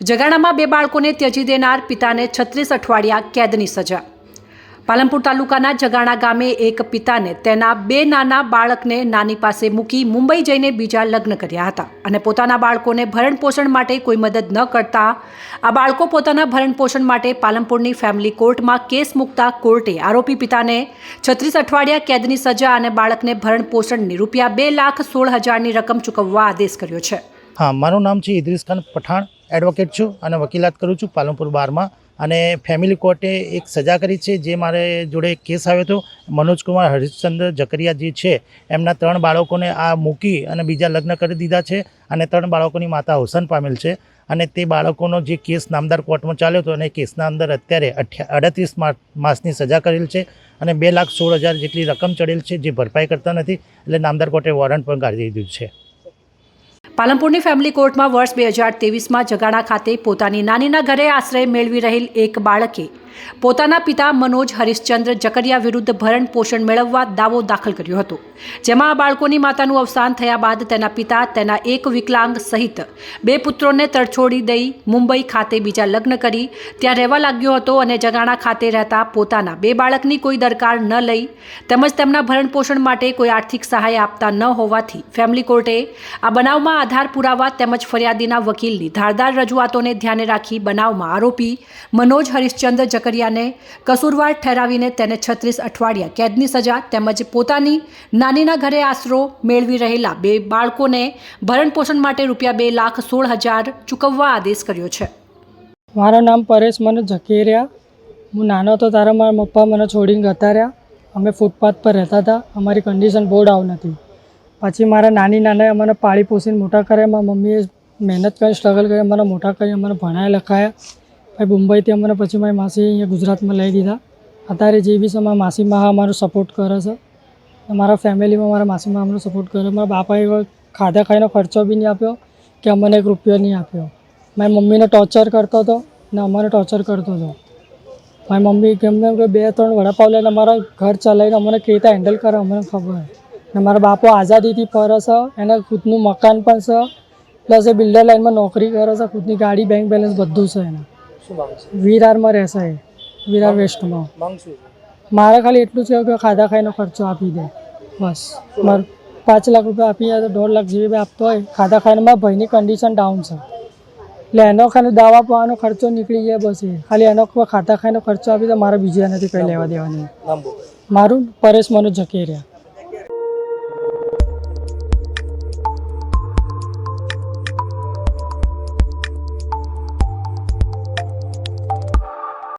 જગાણામાં બે બાળકોને ત્યજી દેનાર પિતાને છત્રીસ અઠવાડિયા કેદની સજા. પાલનપુર તાલુકાના જગાણા ગામે એક પિતાને તેના બે નાના બાળકને નાની પાસે મૂકી મુંબઈ જઈને બીજા લગ્ન કર્યા હતા અને પોતાના બાળકોને ભરણપોષણ માટે કોઈ મદદ ન કરતા આ બાળકો પોતાના ભરણપોષણ માટે પાલનપુરની ફેમિલી કોર્ટમાં કેસ મૂકતા કોર્ટે આરોપી પિતાને છત્રીસ અઠવાડિયા કેદની સજા અને બાળકને ભરણપોષણની રૂપિયા બે લાખ સોળ હજારની રકમ ચૂકવવા આદેશ કર્યો છે. હા, મારું નામ છે ઇદ્રીસ ખાન પઠાણ એડવોકેટ છું અને વકીલાત કરું છું પાલનપુર બારમાં. અને ફેમિલી કોર્ટે એક સજા કરી છે, જે મારે જોડે એક કેસ આવ્યો હતો. મનોજકુમાર હરિશ્ચંદ્ર જકરિયા જે છે, એમના ત્રણ બાળકોને આ મૂકી અને બીજા લગ્ન કરી દીધા છે અને ત્રણ બાળકોની માતા અવસાન પામેલ છે. અને તે બાળકોનો જે કેસ નામદાર કોર્ટમાં ચાલ્યો હતો અને કેસના અંદર અત્યારે અઠ્યા, અડત્રીસ માસની સજા કરેલ છે અને બે લાખ સોળ હજાર જેટલી રકમ ચડેલ છે જે ભરપાઈ કરતા નથી, એટલે નામદાર કોર્ટે વોરંટ પણ કાઢી દીધું છે. પાલનપુરની ફેમિલી કોર્ટમાં વર્ષ બે હજાર તેવીસમાં જગાણા ખાતે પોતાની નાનીના ઘરે આશ્રય મેળવી રહેલ એક બાળકે પોતાના પિતા મનોજ હરિશ્ચંદ્ર જકરિયા વિરુદ્ધ ભરણ પોષણ મેળવવા દાવો દાખલ કર્યો હતો. જેમાં આ બાળકોની માતાનું અવસાન થયા બાદ તેના પિતા, તેના એક વિકલાંગ સહિત બે પુત્રોને તરછોડી દઈ મુંબઈ ખાતે બીજા લગ્ન કરી, ત્યાં રહેવા લાગ્યો હતો અને જગાણા ખાતે રહેતા પોતાના બે બાળકની કોઈ દરકાર ન લઈ, તેમજ તેમના ભરણ પોષણ માટે કોઈ આર્થિક સહાય આપતા ન હોવાથી ફેમિલી કોર્ટે આ બનાવમાં આધાર પુરાવા તેમજ ફરિયાદીના વકીલની ધારદાર રજૂઆતોને ધ્યાને રાખી બનાવમાં આરોપી મનોજ હરિશ્ચંદ્ર જકરિયાને કસૂરવાર ઠેરાવીને તેને છત્રીસ અઠવાડિયા કેદની સજા તેમજ પોતાની નાનીના ઘરે આશરો મેળવી રહેલા બે બાળકોને ભરણ પોષણ માટે રૂપિયા બે લાખ સોળ હજાર ચૂકવવા આદેશ કર્યો છે. મારું નામ પરેશ મને ઝકેરિયા. હું નાનો હતો ત્યારે મારા પપ્પા મને છોડીને જતા રહ્યા. અમે ફૂટપાથ પર રહેતા હતા. અમારી કન્ડિશન બહુ ડાઉન હતી પછી મારા નાની નાનાએ અમને પાળી પોસીને મોટા કર્યા. મારા મમ્મીએ મહેનત કરી સ્ટ્રગલ કરી મને મોટા કરી અમને ભણાયા, લખાયા. પછી મુંબઈથી અમને પછી મારી માસી અહીંયા ગુજરાતમાં લઈ દીધા અત્યારે જે બી છે મારા માસીમાં અમારો સપોર્ટ કરે છે. મારા ફેમિલીમાં મારા માસીમાં અમને સપોર્ટ કરે મારા બાપાએ ખાધા ખાઈનો ખર્ચો બી નહીં આપ્યો કે અમને એક રૂપિયો નહીં આપ્યો. મારી મમ્મીને ટોર્ચર કરતો હતો ને અમારે ટોર્ચર કરતો હતો. મારી મમ્મી કેમ કેમ કે બે ત્રણ વડાપાવ લઈને અમારા ઘર ચલાવીને અમને કેવી રીતે હેન્ડલ કરે અમને ખબર. ને મારા બાપો આઝાદીથી ફરે છે, એને ખુદનું મકાન પણ છે પ્લસ એ બિલ્ડર લાઇનમાં નોકરી કરે છે, ખુદની ગાડી બેંક બેલેન્સ બધું છે એને. વિરારમાં રહેશે એ. વિરાર વેસ્ટમાં. મારે ખાલી એટલું છે કે ખાધા ખાઈનો ખર્ચો આપી દે. બસ. મારું પાંચ લાખ રૂપિયા આપી જાય તો દોઢ લાખ જેવી આપતો હોય. ખાધા ખાઈને મારા ભાઈની કન્ડિશન ડાઉન છે. એટલે એનો ખાલી દાવા પાવાનો ખર્ચો નીકળી જાય બસ એ. ખાલી એનો ખાતા ખાઈનો ખર્ચો આપી દે મારે બીજા નથી કંઈ લેવા દેવા નહીં. મારું પરેશ મનોજ ઝકેરિયા.